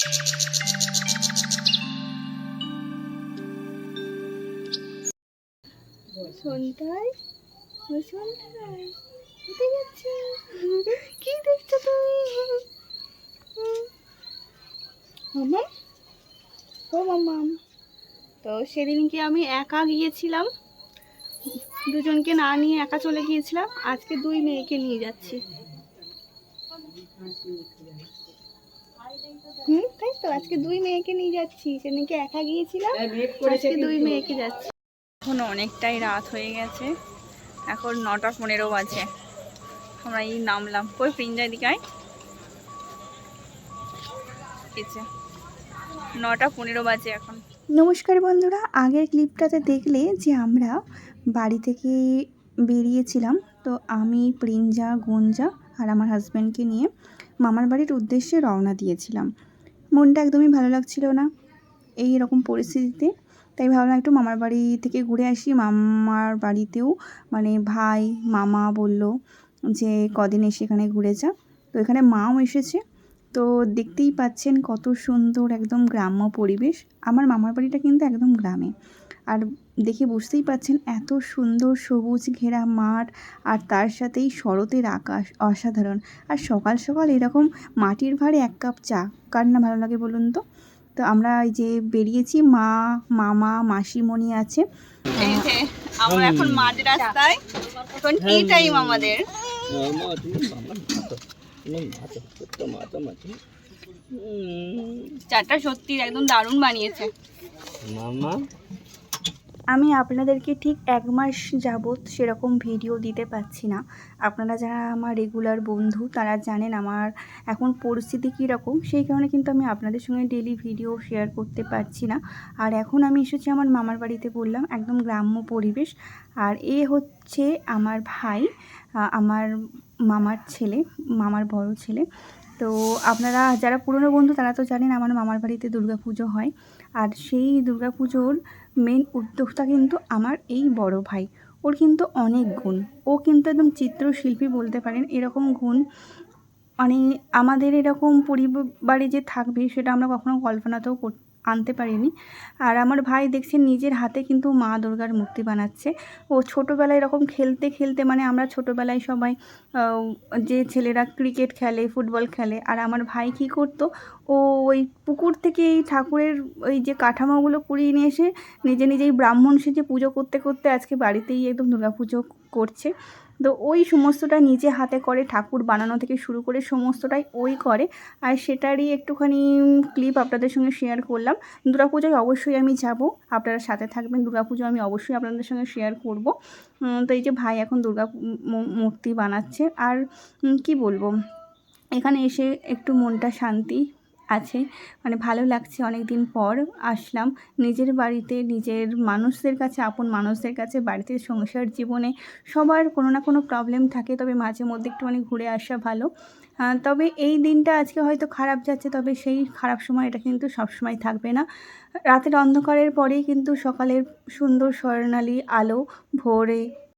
ও সন্তাই কোথায় কি দেখছ তুমি? মামাম ও মামাম তো সেদিনকে আমি একা গিয়েছিলাম। দুজনকে না নিয়ে একা চলে গিয়েছিলাম। আজকে দুই মেয়েকে নিয়ে যাচ্ছি। হুম তাই তো আজকে দুই মেয়েকে নিয়ে যাচ্ছি। সেদিনকে একা গিয়েছিলাম আজকে দুই মেয়েকে যাচ্ছি। এখন অনেকটাই রাত হয়ে গেছে। এখন নটা পনেরো বাজে। আমরা এই নামলাম। কই প্রিঞ্জয় দিকায় এসে নটা পনেরো বাজে এখন। নমস্কার বন্ধুরা আগের ক্লিপটাতে দেখলে যে আমরা বাড়ি থেকে বেরিয়েছিলাম তো আমি প্রিঞ্জা গুঞ্জা আর আমার হাজব্যান্ডকে নিয়ে মামার বাড়ির উদ্দেশ্যে রওনা দিয়েছিলাম। মনটা একদমই ভালো লাগছিল না এই রকম পরিস্থিতিতে। তাই ভাবলাম একটু মামার বাড়ি থেকে ঘুরে আসি। মামার বাড়িতেও মানে ভাই, মামা বলল যে কদিন এসে এখানে ঘুরে যা। তো এখানে মাও এসেছে। তো দেখতেই পাচ্ছেন কত সুন্দর একদম গ্রাম্য পরিবেশ। আমার মামার বাড়িটা কিন্তু একদম গ্রামে। আর দেখে বুঝতেই পাচ্ছেন এত সুন্দর সবুজ ঘেরা মাঠ আর তার সাথেই শরতের আকাশ অসাধারণ। আর সকাল সকাল এরকম মাটির ভাঁড়ে এক কাপ চা কার না ভালো লাগে বলুন তো? তো আমরা এই যে বেরিয়েছি মা মামা মাসিমণি আছে। আমরা এখন মাঝ রাস্তায়। এখন টি টাইম আমাদের। চাটা সত্যি একদম দারুণ বানিয়েছে। মামা আমি আপনাদেরকে ঠিক এক মাস যাবৎ সেরকম ভিডিও দিতে পারছি না। আপনারা যারা আমার রেগুলার বন্ধু, তারা জানেন আমার এখন পরিস্থিতি কীরকম। সেই কারণে কিন্তু আমি আপনাদের সঙ্গে ডেলি ভিডিও শেয়ার করতে পারছি না। আর এখন আমি এসেছি আমার মামার বাড়িতে বললাম, একদম গ্রাম্য পরিবেশ। আর এ হচ্ছে আমার ভাই আমার মামার ছেলে, মামার বড় ছেলে। তো আপনারা যারা পুরনো বন্ধু, তারা তো জানেন আমার মামার বাড়িতে দুর্গা পুজো হয়। আর সেই দুর্গা পুজোর মেন উদ্যোক্তা কিন্তু আমার এই বড় ভাই। ওর কিন্তু অনেক গুণ। ও কিন্তু একদম চিত্রশিল্পী বলতে পারেন। এরকম গুণ মানে আমাদের এরকম পরিবারে যে থাকবে, সেটা আমরা কখনো কল্পনাতেও কর- আনতে পারিনি। আর আমার ভাই দেখছেন নিজের হাতে কিন্তু মা দুর্গার মূর্তি বানাচ্ছে। ও ছোটোবেলায় এরকম খেলতে খেলতে মানে আমরা ছোটোবেলায় সবাই যে ছেলেরা ক্রিকেট খেলে, ফুটবল খেলে, আর আমার ভাই কী করতো, ও ওই পুকুর থেকে এই ঠাকুরের ওই যে কাঠামোগুলো কুড়িয়ে নিয়ে এসে নিজে নিজেই ব্রাহ্মণ সেজে পুজো করতে করতে আজকে বাড়িতেই একদম দুর্গা পুজো করছে। তো ওই সমস্তটা নিজে হাতে করে ঠাকুর বানানো থেকে শুরু করে সমস্তটাই ওই করে। আর সেটারই একটুখানি ক্লিপ আপনাদের সঙ্গে শেয়ার করলাম। দুর্গাপুজোয় অবশ্যই আমি যাব, আপনারা সাথে থাকবেন। দুর্গাপুজো আমি অবশ্যই আপনাদের সঙ্গে শেয়ার করব। তো এই যে ভাই এখন দুর্গা মূর্তি বানাচ্ছে। আর কি বলব? এখানে এসে একটু মনটা শান্তি আছে। মানে ভালো লাগছে অনেক দিন পর আসলাম। নিজের বাড়িতে, নিজের মানুষদের কাছে, আপন মানুষদের কাছে, বাড়িতে সংসার জীবনে সবার কোনো না কোনো প্রবলেম থাকে, তবে মাঝে মধ্যে একটুখানি ঘুরে আসা ভালো। তবে এই দিনটা আজকে হয়তো খারাপ যাচ্ছে, তবে সেই খারাপ সময় এটা কিন্তু সবসময় থাকবে না। রাতের অন্ধকারের পরেই কিন্তু সকালের সুন্দর স্বর্ণালী আলো ভোরে